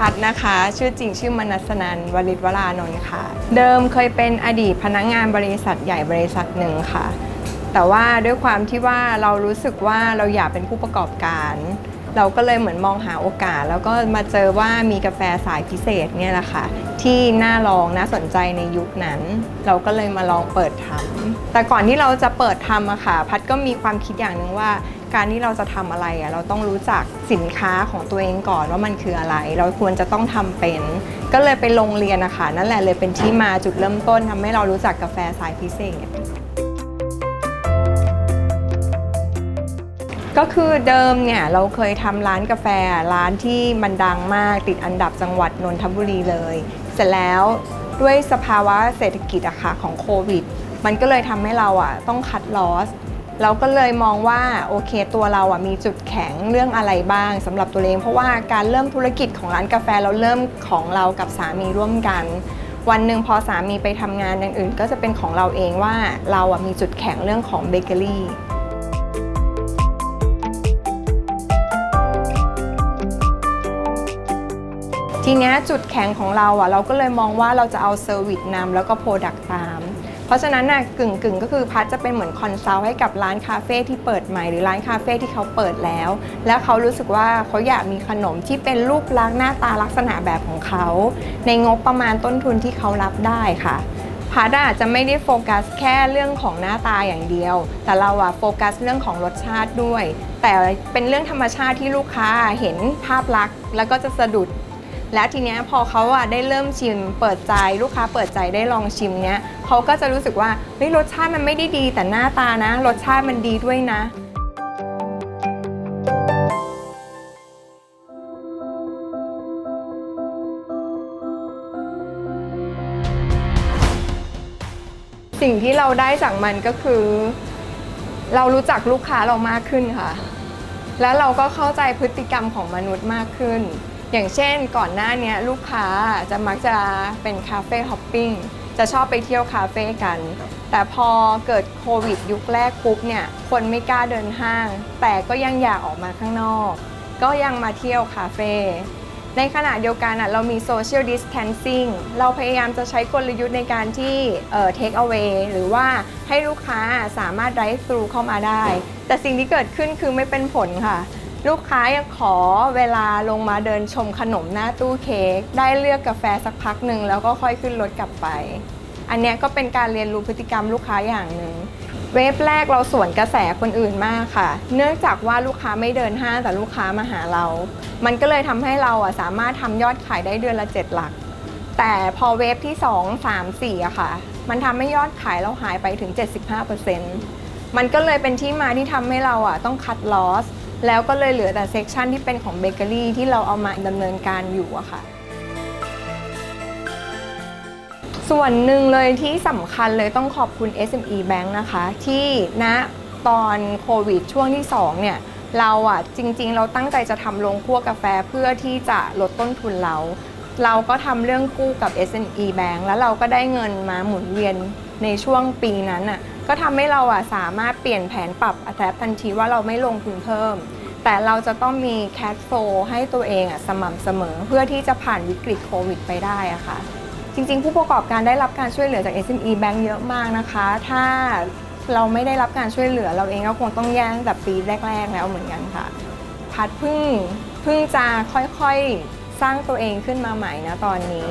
พัฒนะคะ ชื่อจริงชื่อมนัสนันวลิตวรานนท์ค่ะ เดิมเคยเป็นอดีตพนักงานบริษัทใหญ่บริษัทหนึ่งค่ะ แต่ว่าด้วยความที่ว่าเรารู้สึกว่าเราอยากเป็นผู้ประกอบการ เราก็เลยเหมือนมองหาโอกาส แล้วก็มาเจอว่ามีกาแฟสายพิเศษเนี่ยแหละค่ะ ที่น่าลองน่าสนใจในยุคนั้น เราก็เลยมาลองเปิดทำแต่ก่อนที่เราจะเปิดทำอะค่ะ พัดก็มีความคิดอย่างหนึ่งว่า การที่เราจะทำอะไรอะเราต้องรู้จักสินค้าของตัวเองก่อนว่ามันคืออะไร เราควรจะต้องทำเป็น ก็เลยไปโรงเรียนนะคะนั่นแหละเลยเป็นที่มาจุดเริ่มต้นทำให้เรารู้จักกาแฟสายพิเศษ ก็คือเดิมเนี่ยเราเคยทำร้านกาแฟร้านที่มันดังมากติดอันดับจังหวัดนนทบุรีเลย เสร็จแล้วด้วยสภาวะเศรษฐกิจอะค่ะของโควิด มันก็เลยทำให้เราอะต้องคัดลอส เราก็เลยมองว่าโอเคตัวเราอะมีจุดแข็งเรื่องอะไรบ้างสำหรับตัวเอง เพราะว่าการเริ่มธุรกิจของร้านกาแฟเราเริ่มของเรากับสามีร่วมกัน วันหนึ่งพอสามีไปทำงานอย่างอื่น ก็จะเป็นของเราเองว่าเราอะมีจุดแข็งเรื่องของเบเกอรี่ทีนี้จุดแข็งของเราอะเราก็เลยมองว่าเราจะเอาเซอร์วิสนำแล้วก็โปรดักต์ตาม เพราะฉะนั้นน่ะกึ่งกึ่งก็คือพัดจะเป็นเหมือนคอนซัลท์ให้กับร้านคาเฟ่ที่เปิดใหม่หรือร้านคาเฟ่ที่เขาเปิดแล้ว แล้วเขารู้สึกว่าเขาอยากมีขนมที่เป็นรูปลักษณ์หน้าตาลักษณะแบบของเขา ในงบประมาณต้นทุนที่เขารับได้ค่ะพัดอาจจะไม่ได้โฟกัสแค่เรื่องของหน้าตาอย่างเดียว แต่เราอะโฟกัสเรื่องของรสชาติด้วย แต่เป็นเรื่องธรรมชาติที่ลูกค้าเห็นภาพลักษณ์ แล้วก็จะสะดุด แล้วทีเนี้ยพอเขาอะได้เริ่มชิมเปิดใจลูกค้าเปิดใจได้ลองชิมเนี้ยเขาก็จะรู้สึกว่าเฮ้ยรสชาติมันไม่ได้ดีแต่หน้าตานะ รสชาติมันดีด้วยนะสิ่งที่เราได้จากมันก็คือ เรารู้จักลูกค้าเรามากขึ้นค่ะ แล้วเราก็เข้าใจพฤติกรรมของมนุษย์มากขึ้น อย่างเช่นก่อนหน้านี้ลูกค้าจะมักจะเป็นคาเฟ่ฮอปปิ้งจะชอบไปเที่ยวคาเฟ่กัน แต่พอเกิดโควิดยุคแรกปุ๊บเนี่ยคนไม่กล้าเดินห้าง แต่ก็ยังอยากออกมาข้างนอก ก็ยังมาเที่ยวคาเฟ่ในขณะเดียวกันอะเรามี social distancing เราพยายามจะใช้กลยุทธ์ในการที่เอ่อ take away หรือว่าให้ลูกค้าสามารถ drive thru เข้ามาได้ แต่สิ่งที่เกิดขึ้นคือไม่เป็นผลค่ะ ลูกค้ายังขอเวลาลงมาเดินชมขนมหน้าตู้เค้กได้เลือกกาแฟสักพักหนึ่งแล้วก็ค่อยขึ้นรถกลับไป อันเนี้ยก็เป็นการเรียนรู้พฤติกรรมลูกค้าอย่างหนึ่งเว็บแรกเราสวนกระแสคนอื่นมากค่ะ เนื่องจากว่าลูกค้าไม่เดินห้างแต่ลูกค้ามาหาเรา มันก็เลยทำให้เราอะสามารถทำยอดขายได้เดือนละ 7 หลัก แต่พอเวฟที่ 2 3 4อะค่ะ มันทำให้ยอดขายเราหายไปถึง 75%มันก็เลยเป็นที่มาที่ทำให้เราอะต้องคัดลอส แล้วก็เลยเหลือแต่เซกชันที่เป็นของเบเกอรี่ที่เราเอามาดำเนินการอยู่อะค่ะ ส่วนหนึ่งเลยที่สำคัญเลยต้องขอบคุณ SME Bank นะคะ ที่ณตอนโควิดช่วงที่ 2 เนี่ยเราอะจริง ๆ เราตั้งใจจะทำโรงคั่วกาแฟเพื่อที่จะลดต้นทุนเรา เราก็ทำเรื่องกู้กับ SME Bank แล้วเราก็ได้เงินมาหมุนเวียนในช่วงปีนั้นอะ ก็ทำให้เราอะสามารถเปลี่ยนแผนปรับอัตราทันทีว่าเราไม่ลงทุนเพิ่ม แต่เราจะต้องมี cash flow ให้ตัวเองอะสม่ำเสมอ เพื่อที่จะผ่านวิกฤตโควิดไปได้อะค่ะ จริงๆ ผู้ประกอบการได้รับการช่วยเหลือจาก SME Bank เยอะมากนะคะ ถ้าเราไม่ได้รับการช่วยเหลือเราเองก็คงต้องแย่งแต่ปีแรก ๆ แล้วเหมือนกันค่ะ พัดเพิ่งเพิ่งจะค่อยๆสร้างตัวเองขึ้นมาใหม่นะตอนนี้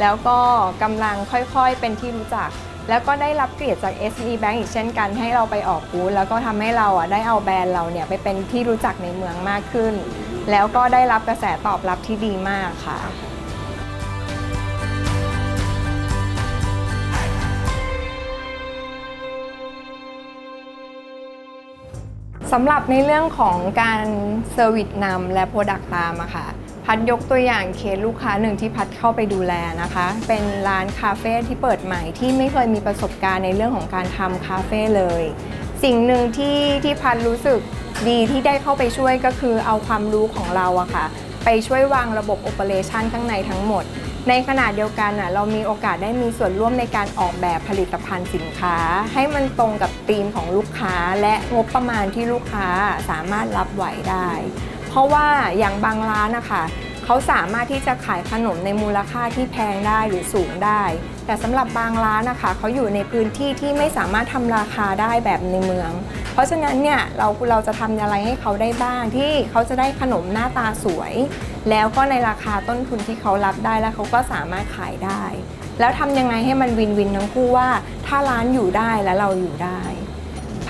แล้วก็กำลังค่อยๆเป็นที่รู้จัก แล้วก็ได้รับเกียรติจาก SE Bank อีกเช่นกัน ให้เราไปออกบูธแล้วก็ทำให้เราอะได้เอาแบรนด์เราเนี่ยไปเป็นที่รู้จักในเมืองมากขึ้น แล้วก็ได้รับกระแสตอบรับที่ดีมากค่ะ สำหรับในเรื่องของการเซอร์วิสนำและโปรดักต์ตามอะค่ะ พัดยกตัวอย่างเคสลูกค้าหนึ่งที่พัดเข้าไปดูแลนะคะ เป็นร้านคาเฟ่ที่เปิดใหม่ที่ไม่เคยมีประสบการณ์ในเรื่องของการทำคาเฟ่เลย สิ่งหนึ่งที่ที่พัดรู้สึกดีที่ได้เข้าไปช่วยก็คือเอาความรู้ของเราอะค่ะ ไปช่วยวางระบบโอเปอเรชันข้างในทั้งหมด ในขณะเดียวกันน่ะเรามีโอกาสได้มีส่วนร่วมในการออกแบบผลิตภัณฑ์สินค้า ให้มันตรงกับธีมของลูกค้า และงบประมาณที่ลูกค้าสามารถรับไหวได้ เพราะว่าอย่างบางร้านนะคะเขาสามารถที่จะขายขนมในมูลค่าที่แพงได้หรือสูงได้ แต่สำหรับบางร้านนะคะเขาอยู่ในพื้นที่ที่ไม่สามารถทำราคาได้แบบในเมือง เพราะฉะนั้นเนี่ยเราเราจะทำอะไรให้เขาได้บ้างที่เขาจะได้ขนมหน้าตาสวย แล้วก็ในราคาต้นทุนที่เขารับได้แล้วเขาก็สามารถขายได้ แล้วทำยังไงให้มันวินวินทั้งคู่ว่า ถ้าร้านอยู่ได้แล้วเราอยู่ได้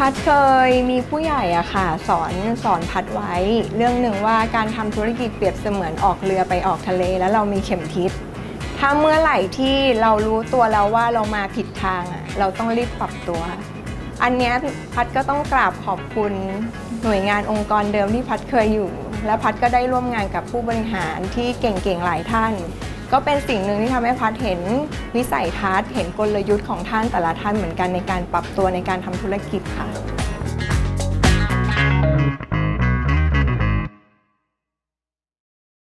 พัดเคยมีผู้ใหญ่อะค่ะ สอนสอนพัดไว้ เรื่องหนึ่งว่าการทำธุรกิจเปรียบเสมือนออกเรือไปออกทะเล แล้วเรามีเข็มทิศถ้าเมื่อไหร่ที่เรารู้ตัวแล้วว่าเรามาผิดทางอะเราต้องรีบปรับตัว อันนี้พัดก็ต้องกราบขอบคุณหน่วยงานองค์กรเดิมที่พัดเคยอยู่ และพัดก็ได้ร่วมงานกับผู้บริหารที่เก่งๆหลายท่าน ก็เป็นสิ่งหนึ่งที่ทำให้พัดเห็นวิสัยทัศน์เห็นกลยุทธ์ของท่านแต่ละท่านเหมือนกันในการปรับตัวในการทำธุรกิจค่ะ